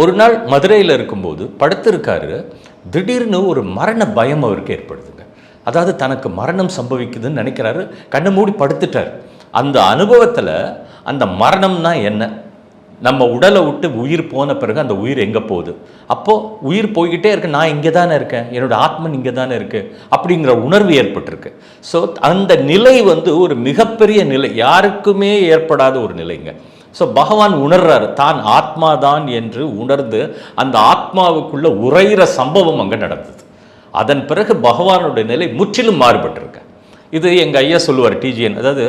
ஒரு நாள் மதுரையில் இருக்கும்போது படுத்திருக்காரு. திடீர்னு ஒரு மரண பயம் அவருக்கு ஏற்படுதுங்க. அதாவது தனக்கு மரணம் சம்பவிக்குதுன்னு நினைக்கிறாரு. கண்ணை மூடி படுத்துட்டார். அந்த அனுபவத்தில் அந்த மரணம்னா என்ன? நம்ம உடலை விட்டு உயிர் போன பிறகு அந்த உயிர் எங்கே போகுது? அப்போது உயிர் போய்கிட்டே இருக்கு. நான் இங்கே தானே இருக்கேன். என்னோட ஆத்மன் இங்கே தானே இருக்குது அப்படிங்கிற உணர்வு ஏற்பட்டிருக்கு. ஸோ அந்த நிலை வந்து ஒரு மிகப்பெரிய நிலை. யாருக்குமே ஏற்படாத ஒரு நிலைங்க. ஸோ பகவான் உணர்றாரு தான் ஆத்மா தான் என்று உணர்ந்து அந்த ஆத்மாவுக்குள்ள உரைகிற சம்பவம் அங்கே நடந்தது. அதன் பிறகு பகவானுடைய நிலை முற்றிலும் மாறுபட்டிருக்கு. இது எங்கள் ஐயா சொல்லுவார் டிஜிஎன் அதாவது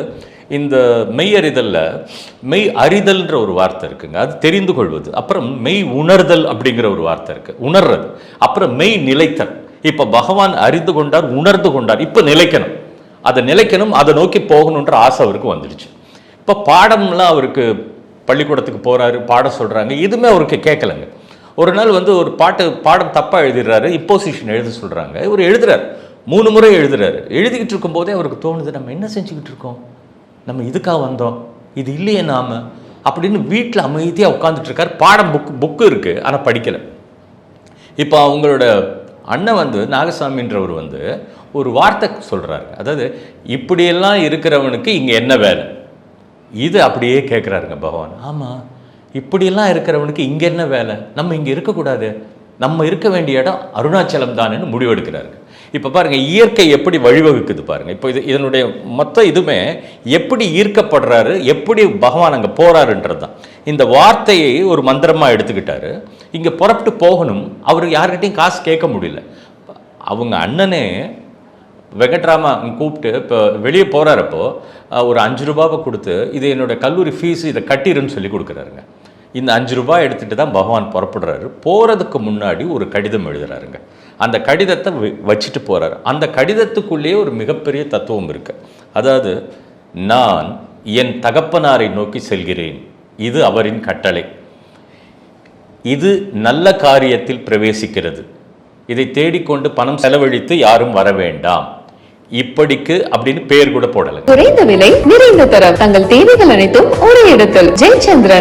இந்த மெய் அறிதலில் மெய் அறிதல்ன்ற ஒரு வார்த்தை இருக்குங்க. அது தெரிந்து கொள்வது. அப்புறம் மெய் உணர்தல் அப்படிங்கிற ஒரு வார்த்தை இருக்குது உணர்றது. அப்புறம் மெய் நிலைத்தல். இப்போ பகவான் அறிந்து கொண்டார் உணர்ந்து கொண்டார். இப்போ நிலைக்கணும். அதை நிலைக்கணும் அதை நோக்கி போகணுன்ற ஆசை அவருக்கு வந்துடுச்சு. இப்போ பாடம்லாம் அவருக்கு பள்ளிக்கூடத்துக்கு போகிறாரு பாட சொல்கிறாங்க எதுவுமே அவருக்கு கேட்கலங்க. ஒரு நாள் வந்து ஒரு பாட்டு பாடம் தப்பாக எழுதிடுறாரு இப்போசிஷன் எழுத சொல்கிறாங்க இவர் எழுதுறாரு. மூணு முறை எழுதுறாரு. எழுதிக்கிட்டு இருக்கும்போதே அவருக்கு தோணுது நம்ம என்ன செஞ்சுக்கிட்டு இருக்கோம்? நம்ம இதுக்காக வந்தோம். இது இல்லையே நாம். அப்படின்னு வீட்டில் அமைதியாக உட்காந்துட்ருக்காரு பாடம் புக் புக்கு இருக்குது ஆனால் படிக்கலை. இப்போ அவங்களோட அண்ணன் வந்து நாகசாமின்றவர் வந்து ஒரு வார்த்தை சொல்கிறாரு அதாவது இப்படியெல்லாம் இருக்கிறவனுக்கு இங்கே என்ன வேலை? இது அப்படியே கேட்குறாருங்க பகவான். ஆமாம் இப்படியெல்லாம் இருக்கிறவனுக்கு இங்கே என்ன வேலை? நம்ம இங்கே இருக்கக்கூடாது. நம்ம இருக்க வேண்டிய இடம் அருணாச்சலம் தானேன்னு முடிவெடுக்கிறாருங்க. இப்போ பாருங்கள் இயற்கை எப்படி வழிவகுக்குது பாருங்கள் இப்போ இது இதனுடைய மொத்த இதுவுமே எப்படி ஈர்க்கப்படுறாரு எப்படி பகவான் அங்கே போகிறாருன்றது தான் இந்த வார்த்தையை ஒரு மந்திரமாக எடுத்துக்கிட்டாரு. இங்கே புறப்பட்டு போகணும். அவர் யார்கிட்டையும் காசு கேட்க முடியல. அவங்க அண்ணனே வெங்கட்ராமா கூப்பிட்டு இப்போ வெளியே போகிறாரப்போ ஒரு அஞ்சு ரூபாவை கொடுத்து இது என்னோட கல்லூரி ஃபீஸ் இதை கட்டிடுன்னு சொல்லி கொடுக்குறாருங்க. இந்த அஞ்சு ரூபாய் எடுத்துகிட்டு தான் பகவான் புறப்படுறாரு. போகிறதுக்கு முன்னாடி ஒரு கடிதம் எழுதுறாருங்க. அந்த கடிதத்தை வ- வச்சுட்டு போகிறாரு அந்த கடிதத்துக்குள்ளேயே ஒரு மிகப்பெரிய தத்துவம் இருக்குது அதாவது நான் என் தகப்பனாரை நோக்கி செல்கிறேன். இது அவரின் கட்டளை. இது நல்ல காரியத்தில் பிரவேசிக்கிறது. இதை தேடிக்கொண்டு பணம் செலவழித்து யாரும் வர வேண்டாம். இப்படிக்கு அப்படின்னு பேர் கூட போடல. குறைந்த விலை நிறைந்த தரம். தங்கள் தேவைகள் அனைத்தும் ஒரு இடத்தில். ஜெயச்சந்திரன்.